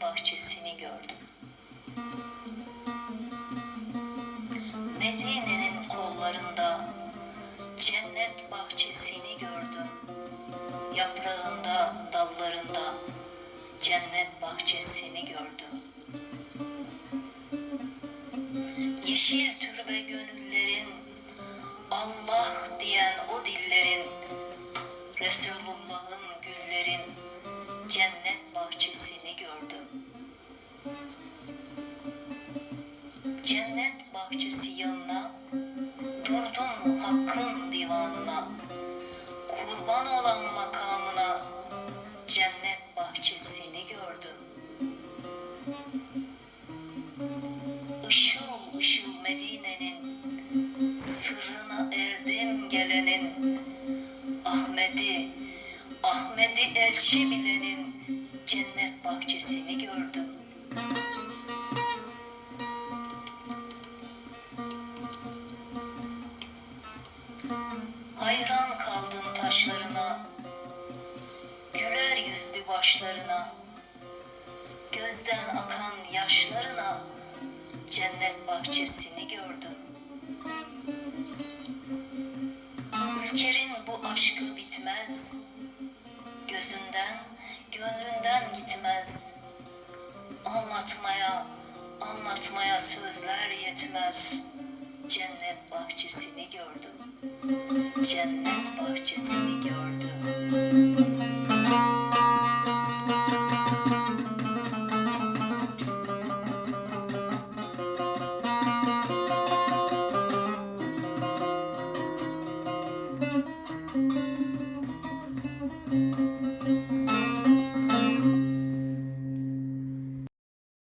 bahçesini gördüm. Medine'nin kollarında cennet bahçesini gördüm. Yaprağında, dallarında cennet bahçesini gördüm. Yeşil türbe gönüllerin, Allah diyen o dillerin, Resulullah'ın bahçesi yanına durdum hakkın divanına. Kurban olan makamına cennet bahçesini gördüm. Işıl ışıl Medine'nin sırrına erdim gelenin Ahmet'i, Ahmet'i elçi bilenin cennet bahçesini gördüm. Yüzlü başlarına, gözden akan yaşlarına cennet bahçesini gördüm. Ülkerin bu aşkı bitmez, gözünden, gönlünden gitmez. Anlatmaya, anlatmaya sözler yetmez. Cennet bahçesini gördüm. Cennet bahçesini gördüm.